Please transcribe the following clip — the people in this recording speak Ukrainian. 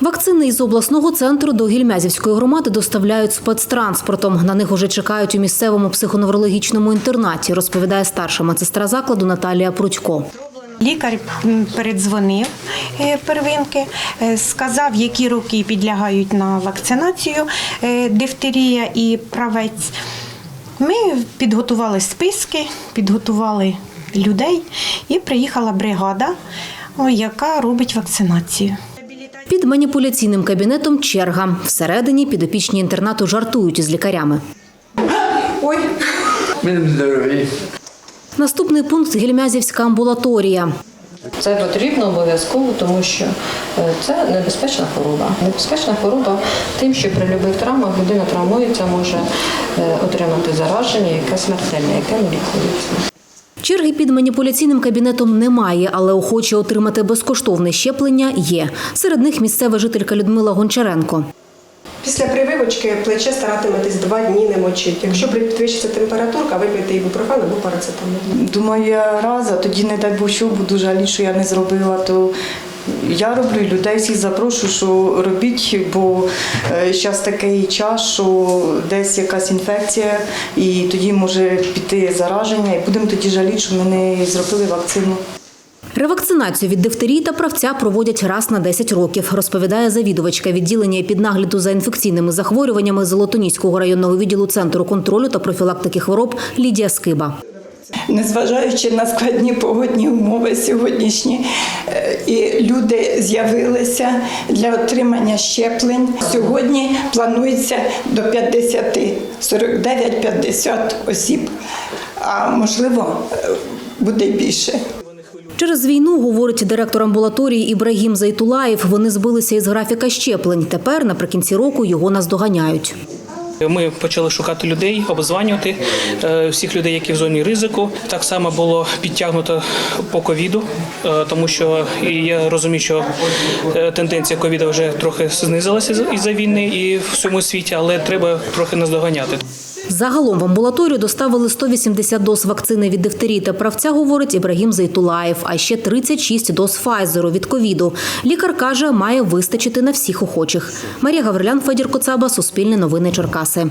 Вакцини із обласного центру до Гільмязівської громади доставляють спецтранспортом. На них уже чекають у місцевому психоневрологічному інтернаті, розповідає старша медсестра закладу Наталія Прудько. Лікар передзвонив е, первинки, е, сказав, які роки підлягають на вакцинацію е, дифтерія і правець. Ми підготували списки, підготували людей і приїхала бригада, яка робить вакцинацію. Під маніпуляційним кабінетом черга. Всередині підопічні інтернату жартують із лікарями. Будемо здорові. Наступний пункт Гільмязівська амбулаторія. Це потрібно обов'язково, тому що е, це небезпечна хвороба. Небезпечна хвороба тим, що при будь-яких травмах людина травмується, може е, отримати зараження, яке смертельне, яке не лікується. Черги під маніпуляційним кабінетом немає, але охочі отримати безкоштовне щеплення є. Серед них місцева жителька Людмила Гончаренко. Після прививочки плече старатиметесь два дні не мочити. Якщо підвищиться температурка, випийте ібупрофен або парацетамол. Думаю, я раз, а тоді не дай Бог, що буду жаліти, що я не зробила, то я роблю людей всіх запрошую, що робіть, бо зараз такий час, що десь якась інфекція, і тоді може піти зараження, і будемо тоді жаліти, що ми не зробили вакцину. Ревакцинацію від дифтерії та правця проводять раз на 10 років, розповідає завідувачка відділення піднагляду за інфекційними захворюваннями Золотоніського районного відділу Центру контролю та профілактики хвороб Лідія Скиба. Незважаючи на складні погодні умови сьогоднішні, е, і люди з'явилися для отримання щеплень. Сьогодні планується до 50, 49-50 осіб, а можливо е, буде більше. Через війну, говорить директор амбулаторії Ібрагім Зайтулаєв, вони збилися із графіка щеплень. Тепер, наприкінці року, його наздоганяють. Ми почали шукати людей, обзванювати е, всіх людей, які в зоні ризику. Так само було підтягнуто по ковіду, е, тому що я розумію, що е, тенденція ковіда вже трохи знизилася із- із-за війни і в всьому світі, але треба трохи наздоганяти. Загалом в амбулаторію доставили 180 доз вакцини від дифтерії та правця, говорить Ібрагім Зайтулаєв, а ще 36 доз Файзеру від ковіду. Лікар каже, має вистачити на всіх охочих. Марія Гаврилян, Федір Коцаба, Суспільне новини Черкаси.